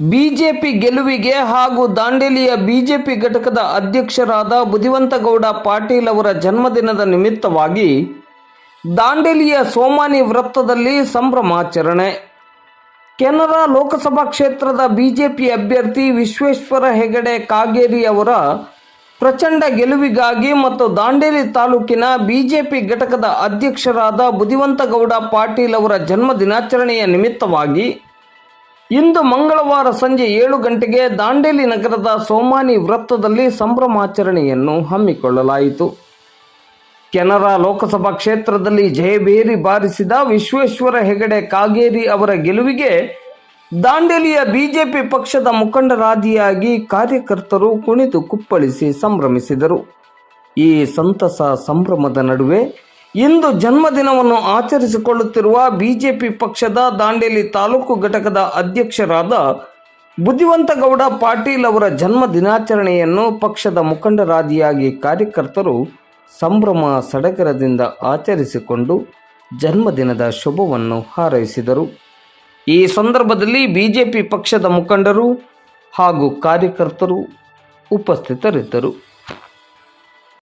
BJP ಗೆಲುವಿಗೆ ಹಾಗೂ ದಾಂಡೇಲಿಯ BJP ಘಟಕದ ಅಧ್ಯಕ್ಷರಾದ ಬುದಿವಂತಗೌಡ ಪಾಟೀಲ್ ಅವರ ಜನ್ಮದಿನದ ನಿಮಿತ್ತವಾಗಿ ದಾಂಡೇಲಿಯ ಸೋಮಾನಿ ವೃತ್ತದಲ್ಲಿ ಸಂಭ್ರಮಾಚರಣೆ. ಕೆನರಾ ಲೋಕಸಭಾ ಕ್ಷೇತ್ರದ ಬಿಜೆಪಿ ಅಭ್ಯರ್ಥಿ ವಿಶ್ವೇಶ್ವರ ಹೆಗಡೆ ಕಾಗೇರಿ ಅವರ ಪ್ರಚಂಡ ಗೆಲುವಿಗಾಗಿ ಮತ್ತು ದಾಂಡೇಲಿ ತಾಲೂಕಿನ ಬಿಜೆಪಿ ಘಟಕದ ಅಧ್ಯಕ್ಷರಾದ ಬುದಿವಂತಗೌಡ ಪಾಟೀಲ್ ಅವರ ಜನ್ಮದಿನಾಚರಣೆಯ ನಿಮಿತ್ತವಾಗಿ ಇಂದು ಮಂಗಳವಾರ ಸಂಜೆ ಏಳು ಗಂಟೆಗೆ ದಾಂಡೇಲಿ ನಗರದ ಸೋಮಾನಿ ವೃತ್ತದಲ್ಲಿ ಸಂಭ್ರಮಾಚರಣೆಯನ್ನು ಹಮ್ಮಿಕೊಳ್ಳಲಾಯಿತು. ಕೆನರಾ ಲೋಕಸಭಾ ಕ್ಷೇತ್ರದಲ್ಲಿ ಜಯಭೇರಿ ಬಾರಿಸಿದ ವಿಶ್ವೇಶ್ವರ ಹೆಗಡೆ ಕಾಗೇರಿ ಅವರ ಗೆಲುವಿಗೆ ದಾಂಡೇಲಿಯ ಬಿಜೆಪಿ ಪಕ್ಷದ ಮುಖಂಡರಾದಿಯಾಗಿ ಕಾರ್ಯಕರ್ತರು ಕುಣಿತು ಕುಪ್ಪಳಿಸಿ ಸಂಭ್ರಮಿಸಿದರು. ಈ ಸಂತಸ ಸಂಭ್ರಮದ ನಡುವೆ ಇಂದು ಜನ್ಮದಿನವನ್ನು ಆಚರಿಸಿಕೊಳ್ಳುತ್ತಿರುವ ಬಿಜೆಪಿ ಪಕ್ಷದ ದಾಂಡೇಲಿ ತಾಲೂಕು ಘಟಕದ ಅಧ್ಯಕ್ಷರಾದ ಬುದ್ಧಿವಂತಗೌಡ ಪಾಟೀಲ್ ಅವರ ಜನ್ಮ ದಿನಾಚರಣೆಯನ್ನು ಪಕ್ಷದ ಮುಖಂಡರಾದಿಯಾಗಿ ಕಾರ್ಯಕರ್ತರು ಸಂಭ್ರಮ ಸಡಗರದಿಂದ ಆಚರಿಸಿಕೊಂಡು ಜನ್ಮದಿನದ ಶುಭವನ್ನು ಹಾರೈಸಿದರು. ಈ ಸಂದರ್ಭದಲ್ಲಿ ಬಿಜೆಪಿ ಪಕ್ಷದ ಮುಖಂಡರು ಹಾಗೂ ಕಾರ್ಯಕರ್ತರು ಉಪಸ್ಥಿತರಿದ್ದರು.